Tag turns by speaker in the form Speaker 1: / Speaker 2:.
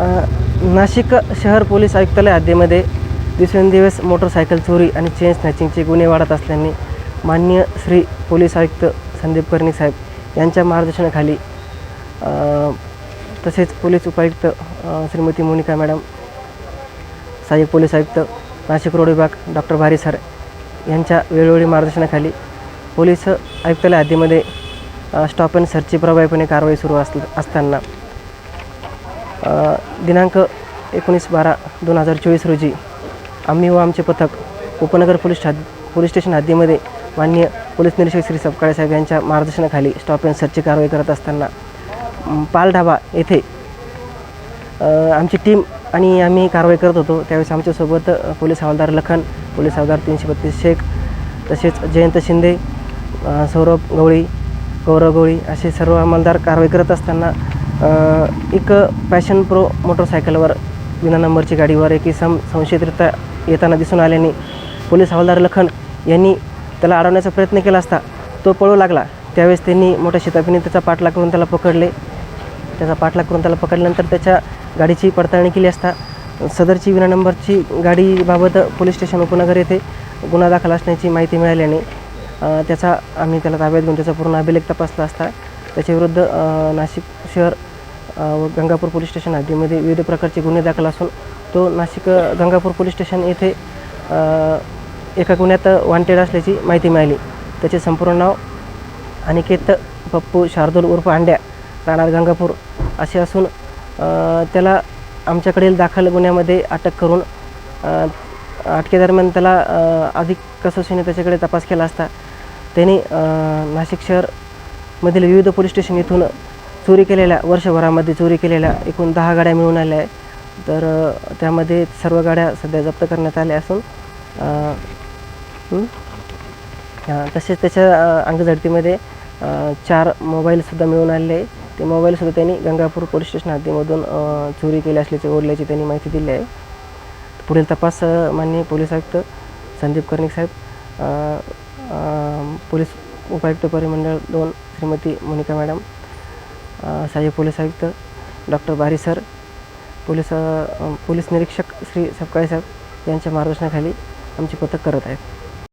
Speaker 1: नाशिक शहर पोलीस आयुक्तालय हद्दीमध्ये दिवसेंदिवस मोटरसायकल चोरी आणि चेन स्नॅचिंगचे गुन्हे वाढत असल्याने मान्य श्री पोलीस आयुक्त संदीप कर्णिक साहेब यांच्या मार्गदर्शनाखाली तसेच पोलीस उपायुक्त श्रीमती मोनिका मॅडम सहाय्यक पोलीस आयुक्त नाशिक रोड विभाग डॉक्टर भारी सर यांच्या वेळोवेळी मार्गदर्शनाखाली पोलीस आयुक्तालय हद्दीमध्ये स्टॉप अँड सर्चची प्रभावीपणे कारवाई सुरू अस असताना दिनांक एकोणीस बारा दोन हजार चोवीस रोजी आम्ही व आमचे पथक उपनगर पोलीस हद पोलीस स्टेशन हद्दीमध्ये मान्य पोलीस निरीक्षक श्री सपकाळे साहेब यांच्या मार्गदर्शनाखाली स्टॉप अँड सर्चची कारवाई करत असताना पालढाबा पाल ढाबा येथे आमची टीम आणि आम्ही कारवाई करत होतो. त्यावेळेस आमच्यासोबत पोलीस हवालदार लखन पोलीस हवालदार तीनशे बत्तीस शेख तसेच जयंत शिंदे सौरभ गवळी गौरव गवळी असे सर्व अंमलदार कारवाई करत असताना एक पॅशन प्रो मोटरसायकलवर विना नंबरची गाडीवर एक इसम संशयितरित्या येताना दिसून आल्याने पोलीस हवालदार लखन यांनी त्याला अडवण्याचा प्रयत्न केला असता तो पळू लागला. त्यावेळेस त्यांनी मोठ्या शिताफीने त्याचा पाठलाग करून त्याला पकडले. त्याचा पाठलाग करून त्याला पकडल्यानंतर त्याच्या गाडीची पडताळणी केली असता सदरची विना नंबरची गाडीबाबत पोलीस स्टेशन उपनगर येथे गुन्हा दाखल असण्याची माहिती मिळाल्याने त्याचा आम्ही त्याला ताब्यात घेऊन त्याचा पूर्ण अभिलेख तपासला असता. त्याच्याविरुद्ध नाशिक शहर व गंगापूर पोलीस स्टेशन हद्दीमध्ये विविध प्रकारचे गुन्हे दाखल असून तो नाशिक गंगापूर पोलीस स्टेशन येथे एका गुन्ह्यात वॉन्टेड असल्याची माहिती मिळाली. त्याचे संपूर्ण नाव अनिकेत पप्पू शार्दूल उर्फ अंड्या राहणार गंगापूर असे असून त्याला आमच्याकडील दाखल गुन्ह्यामध्ये अटक करून अटकेदरम्यान त्याला अधिक कसोशीने त्याच्याकडे तपास केला असता त्यांनी नाशिक शहरमधील विविध पोलीस स्टेशन येथून चोरी केलेल्या वर्षभरामध्ये चोरी केलेल्या एकूण दहा गाड्या मिळून आल्या आहेत. तर त्यामध्ये सर्व गाड्या सध्या जप्त करण्यात आल्या असून हां? तसेच त्याच्या अंगझडतीमध्ये चार मोबाईलसुद्धा मिळून आलेले आहे ते मोबाईलसुद्धा त्यांनी गंगापूर पोलीस स्टेशन हद्दीमधून चोरी केली असल्याचे ओढल्याची त्यांनी माहिती दिली आहे. पुढील तपास माननीय पोलीस आयुक्त संदीप कर्णिक साहेब पोलीस उपायुक्त परिमंडळ दोन श्रीमती मोनिका मॅडम सहाय्य पोलीस आयुक्त doctor Bari sir police police निरीक्षक श्री सपकाळे साहेब यांच्या मार्गदर्शनाखाली आमची पथक करत आहेत.